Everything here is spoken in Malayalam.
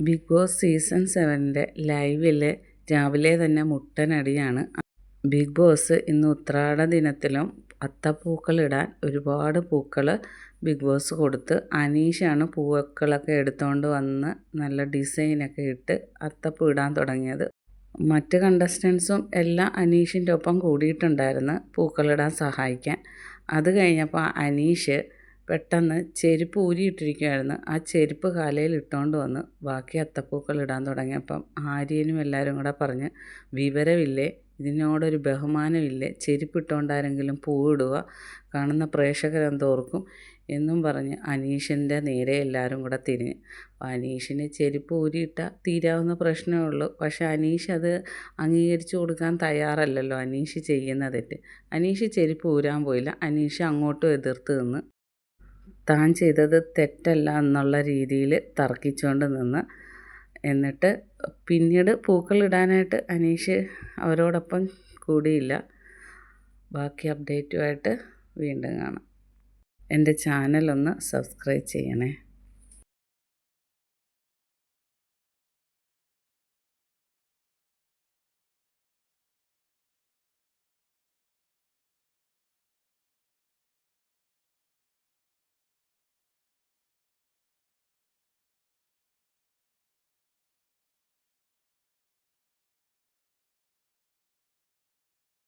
ബിഗ് ബോസ് സീസൺ സെവനിന്റെ ലൈവിൽ രാവിലെ തന്നെ മുട്ടനടിയാണ്. ബിഗ് ബോസ് ഇന്ന് ഉത്രാട ദിനത്തിലും അത്തപ്പൂക്കളിടാൻ ഒരുപാട് പൂക്കൾ ബിഗ് ബോസ് കൊടുത്ത് അനീഷാണ് പൂക്കളൊക്കെ എടുത്തുകൊണ്ട് വന്ന് നല്ല ഡിസൈനൊക്കെ ഇട്ട് അത്തപ്പൂ ഇടാൻ തുടങ്ങിയത്. മറ്റ് കണ്ടസ്റ്റൻസും എല്ലാം അനീഷിന്റെ ഒപ്പം കൂടിയിട്ടുണ്ടായിരുന്നു പൂക്കളിടാൻ സഹായിക്കാൻ. അത് കഴിഞ്ഞപ്പോൾ അനീഷ് പെട്ടെന്ന് ചെരുപ്പ് ഊരിയിട്ടിരിക്കുമായിരുന്നു ആ ചെരുപ്പ് കാലയിൽ ഇട്ടുകൊണ്ട് വന്ന് ബാക്കി അത്തപ്പൂക്കൾ ഇടാൻ തുടങ്ങിയപ്പം ആര്യനും എല്ലാവരും കൂടെ പറഞ്ഞ് വിവരമില്ലേ? ഇതിനോടൊരു ബഹുമാനമില്ലേ? ചെരുപ്പിട്ടുകൊണ്ടാരെങ്കിലും പൂവിടുക? കാണുന്ന പ്രേക്ഷകരെന്തോർക്കും എന്നും പറഞ്ഞ് അനീഷിന്റെ നേരെ എല്ലാവരും കൂടെ തിരിഞ്ഞ്. അപ്പോൾ അനീഷിന് ചെരുപ്പ് ഊരിയിട്ടാൽ തീരാവുന്ന പ്രശ്നമേ ഉള്ളൂ. പക്ഷേ അനീഷ് അത് അംഗീകരിച്ചു കൊടുക്കാൻ തയ്യാറല്ലല്ലോ അനീഷ് ചെയ്യുന്ന അനീഷ് ചെരുപ്പ് ഊരാൻ പോയില്ല. അനീഷ് അങ്ങോട്ടും എതിർത്ത് നിന്ന് താൻ ചെയ്തത് തെറ്റല്ല എന്നുള്ള രീതിയിൽ തർക്കിച്ചുകൊണ്ട് നിന്ന് എന്നിട്ട് പിന്നീട് പൂക്കളിടാനായിട്ട് അനീഷ് അവരോടൊപ്പം കൂടിയില്ല. ബാക്കി അപ്ഡേറ്റുമായിട്ട് വീണ്ടും കാണാം. എന്റെ ചാനലൊന്ന് സബ്സ്ക്രൈബ് ചെയ്യണേ.